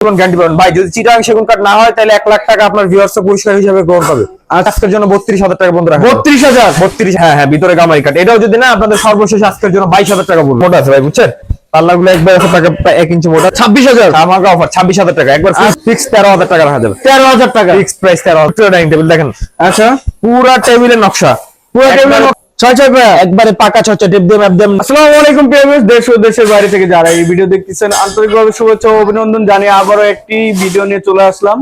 Guarantee পাবেন। ভাই যদি চিটাং সেগুন কাঠ না হয় তাহলে এক লাখ টাকা আপনার ভিউয়ার্স পুরস্কার হিসেবে গ্রহণ পাবে আজকের জন্য বত্রিশ হাজার টাকা বন্ধুরা। বত্রিশ হাজার? বত্রিশ হ্যাঁ হ্যাঁ ভিতরে গামারি কাঠ এটাও যদি না আপনাদের সর্বশেষ আজকের জন্য বাইশ হাজার টাকা বলব। মোটা আছে ভাই বুঝছেন? একবার টাকা এক ইঞ্চি মোটা। ছাব্বিশ হাজার? আমাকে অফার ছাব্বিশ হাজার টাকা। একবার ফিক্স তেরো হাজার টাকা রাখা যাবে। তেরো হাজার টাকা? ফিক্স প্রাইস তেরো হাজার। ডাইনিং টেবিল দেখেন। আচ্ছা। পুরা টেবিলের নকশা। পুরো টেবিলের একবারে- ছয় ছয় পায়া একবারে পাকা ছচ্ছে টেপ দিয়ে ম্যাপ আসসালামু আলাইকুম প্রিয়াস দেশ ও দেশের বাইরে থেকে যারা এই ভিডিও দেখতেছেন আন্তরিকভাবে শুভেচ্ছা ও অভিনন্দন জানিয়ে আবারও একটি ভিডিও নিয়ে চলে আসলাম।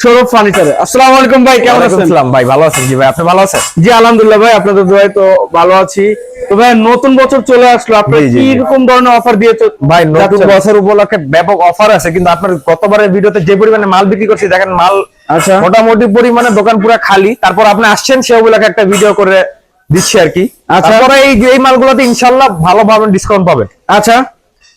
সৌরভ ফার্নিচারে। আসসালামু আলাইকুম ভাই কেমন আছেন? আসসালাম ভাই ভালো আছেন জি ভাই? আপনি ভালো আছেন? জি আলহামদুলিল্লাহ ভাই আপনাদের দোয়ায় তো ভালো আছি। তো ভাই নতুন বছর চলে আসলো কি রকম ধরনের অফার দিয়েছে? ভাই নতুন বছর উপলক্ষে ব্যাপক অফার আছে কিন্তু আপনার গতবারের ভিডিওতে যে পরিমাণে মাল বিক্রি করছি দেখেন মাল আচ্ছা। মোটামুটি পরিমাণে দোকান পুরো খালি তারপর আপনি আসছেন সে উপলক্ষে একটা ভিডিও করে দিচ্ছি আর কি। আচ্ছা। তারপরে এই এই মালগুলোতে ইনশাল্লাহ ভালো ভাবে ডিসকাউন্ট পাবে। আচ্ছা।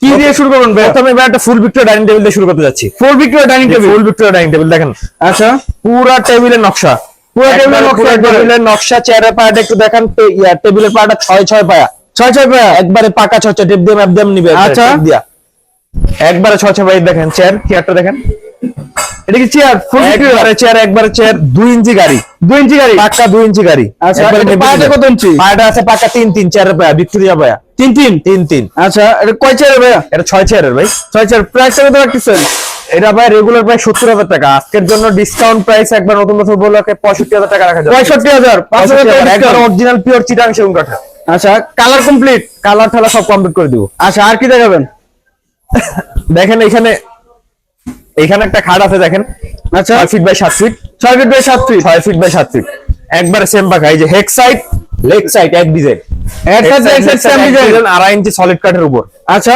কি দিয়ে শুরু করবেন প্রথমে এবার একটা ফুল ভিক্টোরিয়া ডাইনিং টেবিল দিয়ে শুরু করতে যাচ্ছি। Four Victoria dining table full Victoria dining table দেখেন। আচ্ছা। পুরা টেবিলের নকশা। পুরো টেবিলের নকশা টেবিলের নকশা চেয়ারের পায়াটা একটু দেখেন ইয়া, টেবিলের পায়াটা ছয় ছয় পায়া। ছয় ছয় পায়া? একবারে পাকা ছচ্ছে টেপ দিয়ে ম্যাপ দিয়ে নিবে আচ্ছা। দিয়া। একবারে ছয় ছয় পায়া দেখেন চেয়ার চেয়ারটা দেখেন। এটা কি চেয়ার ফুল একবারে চেয়ার একবারে চেয়ার ইঞ্চি গাড়ি। ইঞ্চি গাড়ি? পাক্কা ইঞ্চি গাড়ি। আচ্ছা। কত ইঞ্চি? আছে পাক্কা পায়া ভিক্টোরিয়া আচ্ছা এটা কয় ভাইয়া? এটা চেয়ারের ভাই। ছয় চেয়ার প্রাইস কত রাখতেছেন? এটা ভাই রেগুলার সত্তর হাজার টাকা। আজকের জন্য ডিসকাউন্ট প্রাইস একবার নতুন বছর বলকে পঁয়ষট্টি হাজার টাকা রাখা পঁয়ষট্টি হাজার একবার অরিজিনাল পিওর চিটাং সেগুন কাঠা আচ্ছা কালার কমপ্লিট কালার ঠালা সব কমপ্লিট করে দিব। আচ্ছা আর কি দেখাবেন? দেখেন এখানে এখানে একটা খাট আছে দেখেন। আচ্ছা। ছয় ফিট বাই সাত ফিট ছয় ফিট বাই সাত ফিট ছয় ফিট বাই সাত ফিট একবারে সেম পাখা। এই যে হেক সাইড লেগ সাইড এক ডিজাইন। আড়াই ইঞ্চি সলিড কাঠের উপর। আচ্ছা।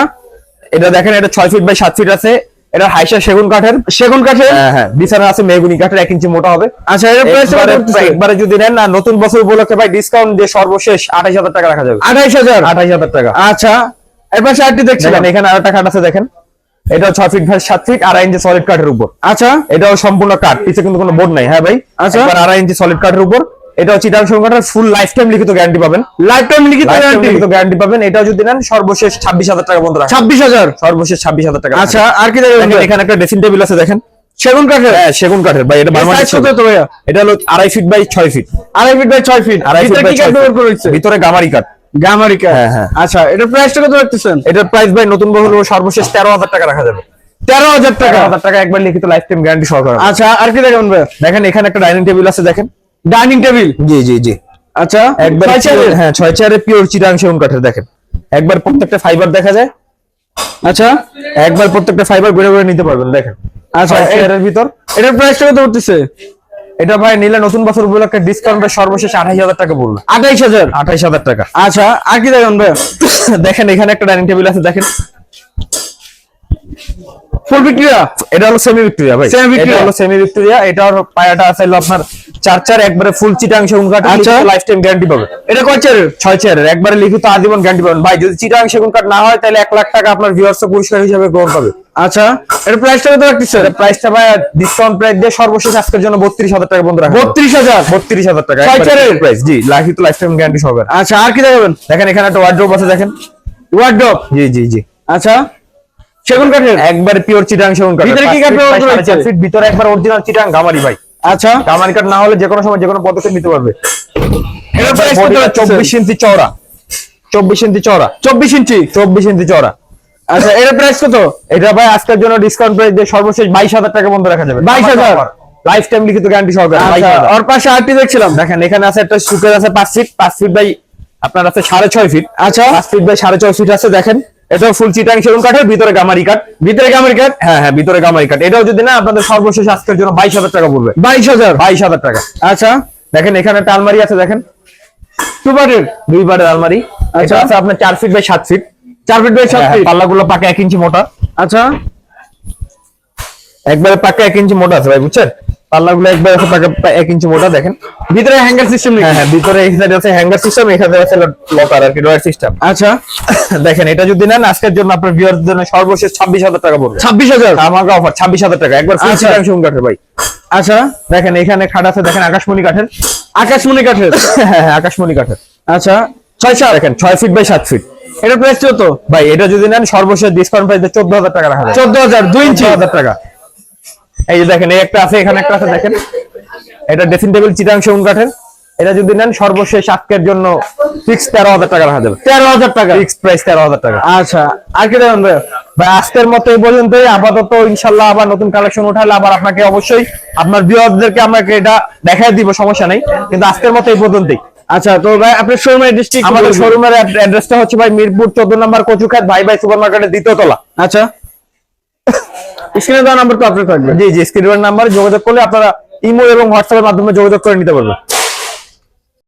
এটা দেখেন এটা ছয় ফিট বাই সাত ফিট আছে। এটা হাইসা সেগুন কাঠের। সেগুন কাঠের? হ্যাঁ হ্যাঁ। বিছানা আছে মেগুনি কাঠের এক ইঞ্চি মোটা হবে। আচ্ছা একবারে যদি নেন না নতুন বছর উপলক্ষে ভাই ডিসকাউন্ট দিয়ে সর্বশেষ আঠাইশ হাজার টাকা রাখা যাবে। আঠাইশ হাজার? আঠাইশ হাজার টাকা। আচ্ছা। এর পাশে আরটি দেখছিলাম। দেখেন এখানে আরেকটা কাঠ আছে দেখেন। এটা ছয় ফিট ভাই সাত ফিট আড়াই ইঞ্চি সলিড কাঠের উপর। আচ্ছা। এটাও সম্পূর্ণ কাঠ পিছে কিন্তু কোনো বোর্ড নাই হ্যাঁ ভাই? আচ্ছা। আড়াই ইঞ্চি সলিড কাঠের উপর। এটাও চিটাং সংকটের ফুল লাইফ টাইম লিখিত গ্যারান্টি পাবেন। লাইফ টাইম লিখিত গ্যারান্টি লিখিত গ্যারান্টি পাবেন। এটাও যদি নেন সর্বশেষ ছাব্বিশ হাজার টাকা বন্ধুরা। ছাব্বিশ হাজার? সর্বশেষ ছাব্বিশ হাজার টাকা। আচ্ছা আর কি দেখেন এখানে একটা ড্রেসিং টেবিল আছে দেখেন। সেগুন কাঠের? হ্যাঁ সেগুন কাঠের ভাই এটা বার্মা সাইজ কত তো ভাইয়া? এটা হলো আড়াই ফিট বাই ছয় ফিট আড়াই ফিট বাই ছয় ফিট আড়াই ফিট বাই ছয় ফিট। ভিতরে গামারি কাঠ। গামারিকা। হ্যাঁ, হ্যাঁ। আচ্ছা এটা প্রাইসটা কত রাখতেছেন? এটার প্রাইস ভাই নতুন বছর সর্বশেষ তেরো হাজার টাকা রাখা যাবে। তেরো হাজার টাকা? হাজার টাকা একবার লিখিত লাইফ টাইম গ্যারান্টি সহকারে। আচ্ছা আর কি দেখাবেন ভাইয়া দেখেন এখানে একটা ডাইনিং টেবিল আছে দেখেন। ডাইনিং টেবিল জি জি জি। আচ্ছা একবার? হ্যাঁ ছয় চেয়ারে পিওর চিটাং সেগুন কাঠের দেখেন। একবার প্রত্যেকটা ফাইবার দেখা যায়। আচ্ছা। একবার প্রত্যেকটা ফাইবার ঘুরে ঘুরে নিতে পারবেন দেখেন। আচ্ছা ছয় ভিতর। এটার প্রাইসটা কত উঠতেছে এটা ভাই নিলে নতুন বছর উপলক্ষে ডিসকাউন্ট সর্বশেষ আঠাইশ হাজার টাকা পড়ল। আঠাইশ হাজার? আঠাইশ হাজার টাকা। আচ্ছা আর কি দেখাবেন ভাইয়া দেখেন এখানে একটা ডাইনিং টেবিল আছে দেখেন। ফুল ভিক্টোরিয়া এটা হলো সেমি ভিক্টোরিয়া ভাই। Victoria। হলো সেমি ভিক্টোরিয়া পায়াটা আছে আপনার চার চার একবারে ফুল চিটাং সেগুন কাঠ। লাইফ টাইম গ্যারান্টি পাবে। এটা কয় চেয়ারের ছয় চেয়ারের একবারে লিখিত আজীবন গ্যারান্টি পাবেন। ভাই যদি চিটাং সেগুন কাঠ না হয় তাহলে এক লাখ টাকা আপনার ভিউয়ার্স পুরস্কার হিসেবে গ্রহণ পাবে। আচ্ছা এটার প্রাইসটা কত রাখতেছে প্রাইসটা ভাই ডিসকাউন্ট প্রাইস দিয়ে সর্বশেষ আজকের জন্য বত্রিশ হাজার টাকা বন্ধু রাখা বত্রিশ হাজার? বত্রিশ হাজার টাকা ছয় চেয়ারের? প্রাইস জি লাইফ লাইফ টাইম গ্যারান্টি আচ্ছা আর কি দেখাবেন? দেখেন এখানে একটা ওয়ার্ড্রোব আছে দেখেন। ওয়ার্ড্রপ জি জি জি। আচ্ছা সেগুন কাঠের? একবারে পিওর চিটাং সেগুন কাঠ ভিতরে কি কাঠ ব্যবহার? ফিট ভিতরে একবার অরিজিনাল চিটাং গামারি ভাই। আচ্ছা। গামারি কাঠ না হলে যে কোনো সময় যে কোনো পদক্ষেপ নিতে পারবে। এটার প্রাইস কত রাখতেছে? চব্বিশ ইঞ্চি চওড়া। চব্বিশ ইঞ্চি চওড়া। চব্বিশ ইঞ্চি? চব্বিশ ইঞ্চি চওড়া। আচ্ছা এটার প্রাইস কত? এটা ভাই আজকের জন্য ডিসকাউন্ট প্রাইস দিয়ে সর্বশেষ বাইশ হাজার টাকা বন্ধ রাখা যাবে। 22,000 লাইফ টাইম লিখিত গ্যারান্টি সহকারে। আচ্ছা 22,000 ওর পাশে আরটি দেখছিলাম। দেখেন এখানে আছে একটা সুকের আছে পাঁচ ফিট পাঁচ ফিট বাই আপনার আছে সাড়ে ছয় ফিট আচ্ছা। পাঁচ ফিট বাই সাড়ে ছয় ফিট আছে দেখেন। এটা ফুল চিটাং সেগুন কাঠের ভিতরে গামারি কাঠ। ভিতরে গামারি কাঠ? হ্যাঁ হ্যাঁ ভিতরে গামারি কাঠ। এটাও যদি না আপনাদের সর্বশেষ আজকের জন্য বাইশ হাজার টাকা পড়বে। বাইশ হাজার? বাইশ হাজার টাকা। আচ্ছা। দেখেন এখানে একটা আলমারি আছে দেখেন। সুপারের দুই বারের আলমারি। আচ্ছা। এটা আছে আপনার চার ফিট বাই সাত ফিট চার ফিট বাই সাত হ্যাঁ, ফিট পাল্লাগুলো পাকা এক ইঞ্চি মোটা। আচ্ছা। একবারে পাকা এক ইঞ্চি মোটা আছে ভাই বুঝছেন? পাল্লাগুলো একবার আছে পাকা এক ইঞ্চি মোটা দেখেন। ভিতরে হ্যাঙ্গার সিস্টেম হ্যাঁ হ্যাঁ ভিতরে এই সাইডে আছে হ্যাঙ্গার সিস্টেম এখানে আছে লকার আর কি ডয়ার সিস্টেম আচ্ছা। দেখেন এটা যদি নেন আজকের জন্য আপনার ভিউয়ার জন্য সর্বশেষ ছাব্বিশ হাজার টাকা পড়বে। ছাব্বিশ হাজার? আমাকে অফার ছাব্বিশ হাজার টাকা একবার ফুল। চিটাং সেগুন কাঠের ভাই। আচ্ছা। দেখেন এখানে খাট আছে দেখেন আকাশমণি কাঠের। আকাশমণি কাঠের? হ্যাঁ হ্যাঁ আকাশমণি কাঠের। আচ্ছা। ছয় সাত? দেখেন ছয় ফিট বাই সাত ফিট এটা প্রাইস কত? ভাই এটা যদি নেন সর্বশেষ ডিসকাউন্ট প্রাইস চোদ্দ হাজার টাকা রাখা চোদ্দ হাজার দুই ইঞ্চি? হাজার টাকা। এই যে দেখেন এই একটা আছে এখানে একটা আছে দেখেন। এটা ড্রেসিং টেবিল চিটাং সেগুন কাঠের। এটা যদি নেন সর্বশেষ আজকের জন্য ফিক্স তেরো হাজার টাকা রাখা যাবে। তেরো হাজার টাকা? ফিক্স প্রাইস তেরো হাজার টাকা। আচ্ছা আর কি দেবেন ভাই ভাই আজকের মতো এই পর্যন্তই। আপাতত ইনশাল্লাহ আবার নতুন কালেকশন উঠালে আবার আপনাকে অবশ্যই আপনার ভিউয়ারদেরকে আমাকে এটা দেখাই দিব সমস্যা নেই। কিন্তু আজকের মতো এই পর্যন্তই। আচ্ছা তো ভাই আপনার শোরুমের ডিস্ট্রিক্ট আমাদের শোরুমের অ্যাড্রেসটা হচ্ছে ভাই মিরপুর চোদ্দ নম্বর কচুখাত ভাই ভাই সুপার মার্কেটের দ্বিতীয় তলা। আচ্ছা। স্ক্রিনে দেওয়া নাম্বার তো আপনার থাকবে। জি জি স্ক্রিনের নাম্বার যোগাযোগ করলে আপনারা ইমো এবং হোয়াটসঅ্যাপের মাধ্যমে যোগাযোগ করে নিতে পারবেন।